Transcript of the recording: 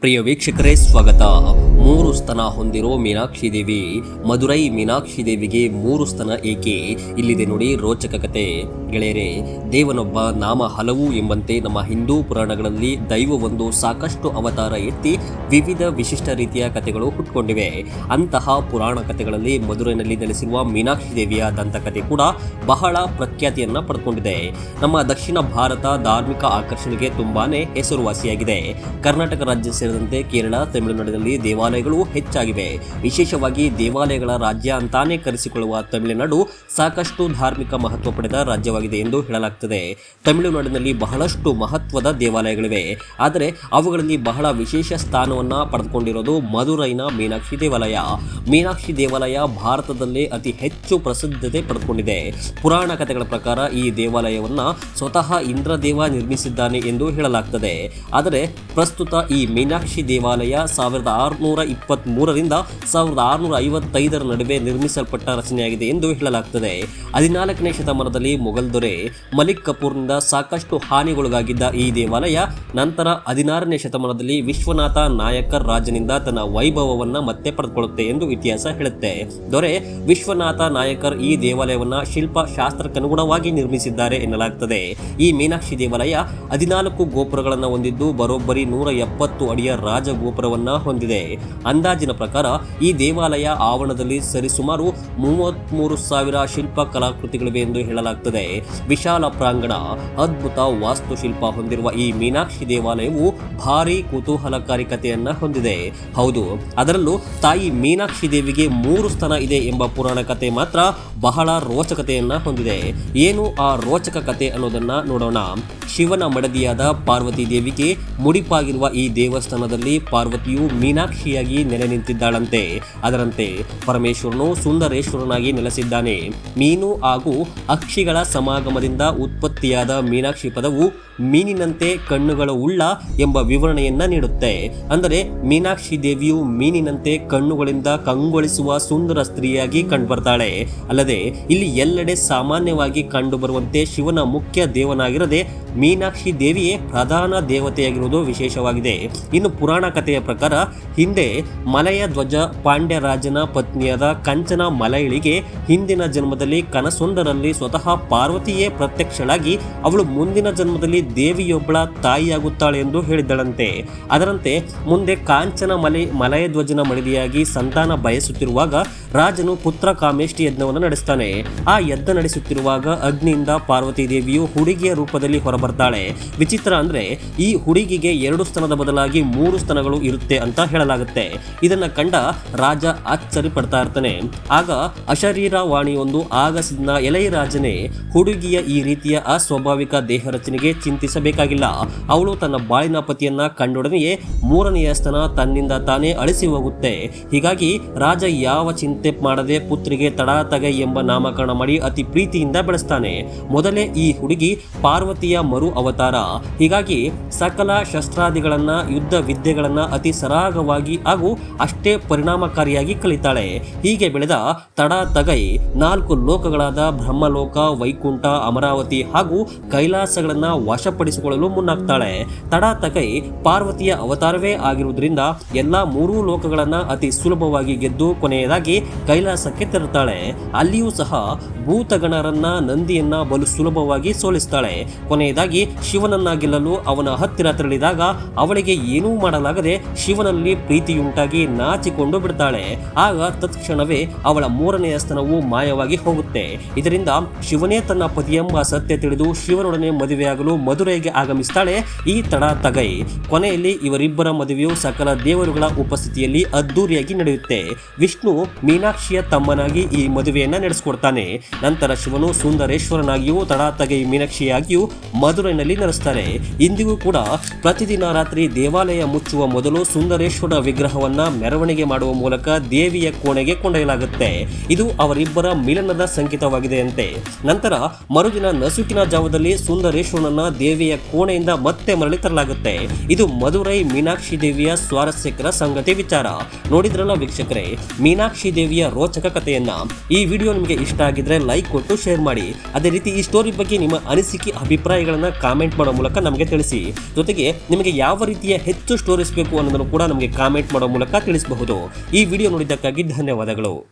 ಪ್ರಿಯ ವೀಕ್ಷಕರೇ ಸ್ವಾಗತ. ಮೂರು ಸ್ತನ ಹೊಂದಿರೋ ಮೀನಾಕ್ಷಿ ದೇವಿ, ಮಧುರೈ ಮೀನಾಕ್ಷಿ ದೇವಿಗೆ ಮೂರು ಸ್ತನ ಏಕೆ? ಇಲ್ಲಿದೆ ನೋಡಿ ರೋಚಕ ಕತೆ. ಗೆಳೆಯರೆ, ದೇವನೊಬ್ಬ ನಾಮ ಹಲವು ಎಂಬಂತೆ ನಮ್ಮ ಹಿಂದೂ ಪುರಾಣಗಳಲ್ಲಿ ದೈವವೊಂದು ಸಾಕಷ್ಟು ಅವತಾರ ಎತ್ತಿ ವಿವಿಧ ವಿಶಿಷ್ಟ ರೀತಿಯ ಕಥೆಗಳು ಹುಟ್ಕೊಂಡಿವೆ. ಅಂತಹ ಪುರಾಣ ಕಥೆಗಳಲ್ಲಿ ಮಧುರೈನಲ್ಲಿ ನೆಲೆಸಿರುವ ಮೀನಾಕ್ಷಿ ದೇವಿಯ ದಂತಕಥೆ ಕೂಡ ಬಹಳ ಪ್ರಖ್ಯಾತಿಯನ್ನ ಪಡ್ಕೊಂಡಿದೆ. ನಮ್ಮ ದಕ್ಷಿಣ ಭಾರತ ಧಾರ್ಮಿಕ ಆಕರ್ಷಣೆಗೆ ತುಂಬಾನೇ ಹೆಸರುವಾಸಿಯಾಗಿದೆ. ಕರ್ನಾಟಕ ರಾಜ್ಯ ಸೇರಿದಂತೆ ಕೇರಳ, ತಮಿಳುನಾಡಿನಲ್ಲಿ ದೇವಾಲಯಗಳು ಹೆಚ್ಚಾಗಿವೆ. ವಿಶೇಷವಾಗಿ ದೇವಾಲಯಗಳ ರಾಜ್ಯ ಅಂತಾನೆ ಕರೆಸಿಕೊಳ್ಳುವ ತಮಿಳುನಾಡು ಸಾಕಷ್ಟು ಧಾರ್ಮಿಕ ಮಹತ್ವ ಪಡೆದ ರಾಜ್ಯವಾಗಿದೆ ಎಂದು ಹೇಳಲಾಗ್ತದೆ. ತಮಿಳುನಾಡಿನಲ್ಲಿ ಬಹಳಷ್ಟು ಮಹತ್ವದ ದೇವಾಲಯಗಳಿವೆ. ಆದರೆ ಅವುಗಳಲ್ಲಿ ಬಹಳ ವಿಶೇಷ ಸ್ಥಾನವನ್ನು ಪಡೆದುಕೊಂಡಿರೋದು ಮಧುರೈನ ಮೀನಾಕ್ಷಿ ದೇವಾಲಯ. ಮೀನಾಕ್ಷಿ ದೇವಾಲಯ ಭಾರತದಲ್ಲೇ ಅತಿ ಹೆಚ್ಚು ಪ್ರಸಿದ್ಧತೆ ಪಡೆದುಕೊಂಡಿದೆ. ಪುರಾಣ ಕಥೆಗಳ ಪ್ರಕಾರ ಈ ದೇವಾಲಯವನ್ನ ಸ್ವತಃ ಇಂದ್ರದೇವ ನಿರ್ಮಿಸಿದ್ದಾನೆ ಎಂದು ಹೇಳಲಾಗ್ತದೆ. ಆದರೆ ಪ್ರಸ್ತುತ ಈ ಮೀನಾಕ್ಷಿ ದೇವಾಲಯ ಸಾವಿರದ ಆರುನೂರ ಇಪ್ಪತ್ತ್ ಮೂರರಿಂದ ಸಾವಿರದ ಆರುನೂರ ಐವತ್ತೈದರ ನಡುವೆ ನಿರ್ಮಿಸಲ್ಪಟ್ಟ ರಚನೆಯಾಗಿದೆ ಎಂದು ಹೇಳಲಾಗುತ್ತದೆ ಹದಿನಾಲ್ಕನೇ ಶತಮಾನದಲ್ಲಿ ಮೊಘಲ್ ದೊರೆ ಮಲಿಕ್ ಕಪೂರ್ನಿಂದ ಸಾಕಷ್ಟು ಹಾನಿಗೊಳಗಾಗಿದ್ದ ಈ ದೇವಾಲಯ, ನಂತರ ಹದಿನಾರನೇ ಶತಮಾನದಲ್ಲಿ ವಿಶ್ವನಾಥ ನಾಯಕರ್ ರಾಜನಿಂದ ತನ್ನ ವೈಭವವನ್ನು ಮತ್ತೆ ಪಡೆದುಕೊಳ್ಳುತ್ತೆ ಎಂದು ಇತಿಹಾಸ ಹೇಳುತ್ತೆ. ದೊರೆ ವಿಶ್ವನಾಥ ನಾಯಕರ್ ಈ ದೇವಾಲಯವನ್ನು ಶಿಲ್ಪ ಶಾಸ್ತ್ರಕ್ಕನುಗುಣವಾಗಿ ನಿರ್ಮಿಸಿದ್ದಾರೆ ಎನ್ನಲಾಗುತ್ತದೆ ಈ ಮೀನಾಕ್ಷಿ ದೇವಾಲಯ ಹದಿನಾಲ್ಕು ಗೋಪುರಗಳನ್ನು ಹೊಂದಿದ್ದು, ಬರೋಬ್ಬರಿ ನೂರ ಎಪ್ಪತ್ತು ಅಡಿಯ ರಾಜಗೋಪುರವನ್ನು ಹೊಂದಿದೆ. ಅಂದಾಜಿನ ಪ್ರಕಾರ ಈ ದೇವಾಲಯ ಆವರಣದಲ್ಲಿ ಸರಿಸುಮಾರು ಮೂವತ್ಮೂರು ಸಾವಿರ ಶಿಲ್ಪ ಕಲಾಕೃತಿಗಳಿವೆ ಎಂದು ಹೇಳಲಾಗುತ್ತದೆ ವಿಶಾಲ ಪ್ರಾಂಗಣ, ಅದ್ಭುತ ವಾಸ್ತುಶಿಲ್ಪ ಹೊಂದಿರುವ ಈ ಮೀನಾಕ್ಷಿ ದೇವಾಲಯವು ಭಾರಿ ಕುತೂಹಲಕಾರಿ ಕಥೆಯನ್ನ ಹೊಂದಿದೆ. ಹೌದು, ಅದರಲ್ಲೂ ತಾಯಿ ಮೀನಾಕ್ಷಿ ದೇವಿಗೆ ಮೂರು ಸ್ಥಾನ ಇದೆ ಎಂಬ ಪುರಾಣ ಕಥೆ ಮಾತ್ರ ಬಹಳ ರೋಚಕತೆಯನ್ನ ಹೊಂದಿದೆ. ಏನು ಆ ರೋಚಕ ಕಥೆ ಅನ್ನೋದನ್ನ ನೋಡೋಣ. ಶಿವನ ಮಡದಿಯಾದ ಪಾರ್ವತಿ ದೇವಿಗೆ ಮುಡಿಪಾಗಿರುವ ಈ ದೇವಸ್ಥಾನದಲ್ಲಿ ಪಾರ್ವತಿಯು ಮೀನಾಕ್ಷಿಯಾಗಿ ನೆಲೆ ನಿಂತಿದ್ದಾಳಂತೆ. ಅದರಂತೆ ಪರಮೇಶ್ವರನು ಸುಂದರೇಶ್ವರನಾಗಿ ನೆಲೆಸಿದ್ದಾನೆ. ಮೀನು ಹಾಗೂ ಅಕ್ಷಿಗಳ ಸಮಾಗಮದಿಂದ ಉತ್ಪತ್ತಿಯಾದ ಮೀನಾಕ್ಷಿ ಪದವು ಮೀನಿನಂತೆ ಕಣ್ಣುಗಳು ಉಳ್ಳ ಎಂಬ ವಿವರಣೆಯನ್ನ ನೀಡುತ್ತೆ. ಅಂದರೆ ಮೀನಾಕ್ಷಿ ದೇವಿಯು ಮೀನಿನಂತೆ ಕಣ್ಣುಗಳಿಂದ ಕಂಗೊಳಿಸುವ ಸುಂದರ ಸ್ತ್ರೀಯಾಗಿ ಕಂಡುಬರ್ತಾಳೆ. ಅಲ್ಲದೆ ಇಲ್ಲಿ ಎಲ್ಲೆಡೆ ಸಾಮಾನ್ಯವಾಗಿ ಕಂಡುಬರುವಂತೆ ಶಿವನ ಮುಖ್ಯ ದೇವನಾಗಿರದೆ ಮೀನಾಕ್ಷಿ ದೇವಿಯೇ ಪ್ರಧಾನ ದೇವತೆಯಾಗಿರುವುದು ವಿಶೇಷವಾಗಿದೆ. ಇನ್ನು ಪುರಾಣ ಕಥೆಯ ಪ್ರಕಾರ ಹಿಂದೆ ಮಲಯ ಧ್ವಜ ಪಾಂಡ್ಯರಾಜನ ಪತ್ನಿಯಾದ ಕಂಚನ ಮಲಯಳಿಗೆ ಹಿಂದಿನ ಜನ್ಮದಲ್ಲಿ ಕನಸೊಂದರಲ್ಲಿ ಸ್ವತಃ ಪಾರ್ವತಿಯೇ ಪ್ರತ್ಯಕ್ಷಳಾಗಿ ಅವಳು ಮುಂದಿನ ಜನ್ಮದಲ್ಲಿ ದೇವಿಯೊಬ್ಬಳ ತಾಯಿಯಾಗುತ್ತಾಳೆ ಎಂದು ಹೇಳಿದ್ದಳಂತೆ ಅದರಂತೆ ಮುಂದೆ ಕಾಂಚನ ಮಲೆ ಮಲಯ ಧ್ವಜನ ಮಡಿದಿಯಾಗಿ ಸಂತಾನ ಬಯಸುತ್ತಿರುವಾಗ ರಾಜನು ಪುತ್ರ ಕಾಮೇಷ್ಟಿ ಯಜ್ಞವನ್ನು ನಡೆಸ್ತಾನೆ. ಆ ಯಜ್ಞ ನಡೆಸುತ್ತಿರುವಾಗ ಅಗ್ನಿಯಿಂದ ಪಾರ್ವತಿ ದೇವಿಯು ಹುಡುಗಿಯ ರೂಪದಲ್ಲಿ ಹೊರಬರ್ತಾಳೆ ವಿಚಿತ್ರ ಅಂದ್ರೆ ಈ ಹುಡುಗಿಗೆ ಎರಡು ಸ್ತನದ ಬದಲಾಗಿ ಮೂರು ಸ್ತನಗಳು ಇರುತ್ತೆ ಅಂತ ಹೇಳಲಾಗುತ್ತೆ. ಇದನ್ನ ಕಂಡ ರಾಜ ಆಶ್ಚರ್ಯ ಪಡ್ತಾ ಇರ್ತಾನೆ. ಆಗ ಅಶರೀರ ವಾಣಿಯೊಂದು ಆಗಸಿದ್ನ ಎಲೈ ರಾಜನೇ ಹುಡುಗಿಯ ಈ ರೀತಿಯ ಅಸ್ವಾಭಾವಿಕ ದೇಹ ರಚನೆಗೆ ಚಿಂತಿಸಬೇಕಾಗಿಲ್ಲ. ಅವಳು ತನ್ನ ಬಾಳಿನ ಪತಿಯನ್ನ ಕಂಡೊಡನೆಯೇ ಮೂರನೆಯ ಸ್ತನ ತನ್ನಿಂದ ತಾನೇ ಅಳಿಸಿ ಹೋಗುತ್ತೆ. ಹೀಗಾಗಿ ರಾಜ ಯಾವ ಚಿಂತೆ ಮಾಡದೆ ಪುತ್ರಿಗೆ ತಡಾತಗೈ ಎಂಬ ನಾಮಕರಣ ಮಾಡಿ ಅತಿ ಪ್ರೀತಿಯಿಂದ ಬೆಳೆಸ್ತಾನೆ. ಮೊದಲೇ ಈ ಹುಡುಗಿ ಪಾರ್ವತಿಯ ಮರು ಅವತಾರ. ಹೀಗಾಗಿ ಸಕಲ ಶಸ್ತ್ರಾದಿಗಳನ್ನ, ಯುದ್ಧ ವಿದ್ಯೆಗಳನ್ನ ಅತಿ ಸರಾಗವಾಗಿ ಹಾಗೂ ಅಷ್ಟೇ ಪರಿಣಾಮಕಾರಿಯಾಗಿ ಕಲಿತಾಳೆ. ಹೀಗೆ ಬೆಳೆದ ತಡಾತಗೈ ನಾಲ್ಕು ಲೋಕಗಳಾದ ಬ್ರಹ್ಮಲೋಕ, ವೈಕುಂಠ, ಅಮರಾವತಿ ಹಾಗೂ ಕೈಲಾಸಗಳನ್ನ ವಶಪಡಿಸಿಕೊಳ್ಳಲು ಮುನ್ನಾಗ್ತಾಳೆ. ತಡಾತಗೈ ಪಾರ್ವತಿಯ ಅವತಾರವೇ ಆಗಿರುವುದರಿಂದ ಎಲ್ಲ ಮೂರೂ ಲೋಕಗಳನ್ನ ಅತಿ ಸುಲಭವಾಗಿ ಗೆದ್ದು ಕೊನೆಯದಾಗಿ ಕೈಲಾಸಕ್ಕೆ ತರುತ್ತಾಳೆ ಅಲ್ಲಿಯೂ ಸಹ ಭೂತಗಣರನ್ನ, ನಂದಿಯನ್ನ ಬಲು ಸುಲಭವಾಗಿ ಸೋಲಿಸ್ತಾಳೆ. ಕೊನೆಯದಾಗಿ ಶಿವನನ್ನ ಗೆಲ್ಲಲು ಅವನ ಹತ್ತಿರ ತೆರಳಿದಾಗ ಅವಳಿಗೆ ಏನೂ ಮಾಡಲಾಗದೆ ಶಿವನಲ್ಲಿ ಪ್ರೀತಿಯುಂಟಾಗಿ ನಾಚಿಕೊಂಡು ಬಿಡ್ತಾಳೆ. ಆಗ ತತ್ಕ್ಷಣವೇ ಅವಳ ಮೂರನೆಯ ಸ್ಥಾನವು ಮಾಯವಾಗಿ ಹೋಗುತ್ತೆ. ಇದರಿಂದ ಶಿವನೇ ತನ್ನ ಪತಿಯೆಂಬ ಸತ್ಯ ತಿಳಿದು ಶಿವನೊಡನೆ ಮದುವೆಯಾಗಲು ಮಧುರೈಗೆ ಆಗಮಿಸ್ತಾಳೆ ಈ ತಡ ತಗೈ. ಕೊನೆಯಲ್ಲಿ ಇವರಿಬ್ಬರ ಮದುವೆಯು ಸಕಲ ದೇವರುಗಳ ಉಪಸ್ಥಿತಿಯಲ್ಲಿ ಅದ್ದೂರಿಯಾಗಿ ನಡೆಯುತ್ತೆ. ವಿಷ್ಣು ಮೀನಾಕ್ಷಿಯ ತಮ್ಮನಾಗಿ ಈ ಮದುವೆಯನ್ನ ನಡೆಸಿಕೊಡ್ತಾನೆ. ನಂತರ ಶಿವನು ಸುಂದರೇಶ್ವರನಾಗಿಯೂ ತಡ ತಗೈ ಮೀನಾಕ್ಷಿಯಾಗಿಯೂ ಮಧುರೈನಲ್ಲಿ ನಡೆಸ್ತಾರೆ. ಇಂದಿಗೂ ಕೂಡ ಪ್ರತಿದಿನ ರಾತ್ರಿ ದೇವಾಲಯ ಮುಚ್ಚುವ ಮೊದಲು ಸುಂದರೇಶ್ವರ ವಿಗ್ರಹವನ್ನ ಮೆರವಣಿಗೆ ಮಾಡುವ ಮೂಲಕ ದೇವಿಯ ಕೋಣೆಗೆ ಕೊಂಡೊಯ್ಯಲಾಗುತ್ತೆ. ಇದು ಅವರಿಬ್ಬರ ಮಿಲನದ ಸಂಕೇತವಾಗಿದೆ ಅಂತೆ ನಂತರ ಮರುದಿನ ನಸುಕಿನ ಜಾವದಲ್ಲಿ ಸುಂದರೇಶ್ವರನನ್ನ ದೇವಿಯ ಕೋಣೆಯಿಂದ ಮತ್ತೆ ಮರಳಿ ತರಲಾಗುತ್ತೆ. ಇದು ಮಧುರೈ ಮೀನಾಕ್ಷಿ ದೇವಿಯ ಸ್ವಾರಸ್ಯಕರ ಸಂಗತಿ ವಿಚಾರ. ನೋಡಿದ್ರಲ್ಲ ವೀಕ್ಷಕರೇ, ಮೀನಾಕ್ಷಿ ದೇವಿಯ ರೋಚಕ ಕಥೆಯನ್ನ. ಈ ವಿಡಿಯೋ ನಿಮಗೆ ಇಷ್ಟ ಆಗಿದ್ರೆ ಲೈಕ್ ಕೊಟ್ಟು ಶೇರ್ ಮಾಡಿ. ಅದೇ ರೀತಿ ಈ ಸ್ಟೋರಿ ಬಗ್ಗೆ ನಿಮ್ಮ ಅನಿಸಿಕೆ ಅಭಿಪ್ರಾಯಗಳ ಅಭಿಪ್ರಾಯಗಳನ್ನು ಕಾಮೆಂಟ್ ಮಾಡೋ ಮೂಲಕ ನಮಗೆ ತಿಳಿಸಿ. ಜೊತೆಗೆ ನಿಮಗೆ ಯಾವ ರೀತಿಯ ಹೆಚ್ಚು ಸ್ಟೋರೀಸ್ ಬೇಕು ಅನ್ನೋದನ್ನು ಕೂಡ ನಮಗೆ ಕಾಮೆಂಟ್ ಮಾಡೋ ಮೂಲಕ ತಿಳಿಸಬಹುದು. ಈ ವಿಡಿಯೋ ನೋಡಿದ್ದಕ್ಕಾಗಿ ಧನ್ಯವಾದಗಳು.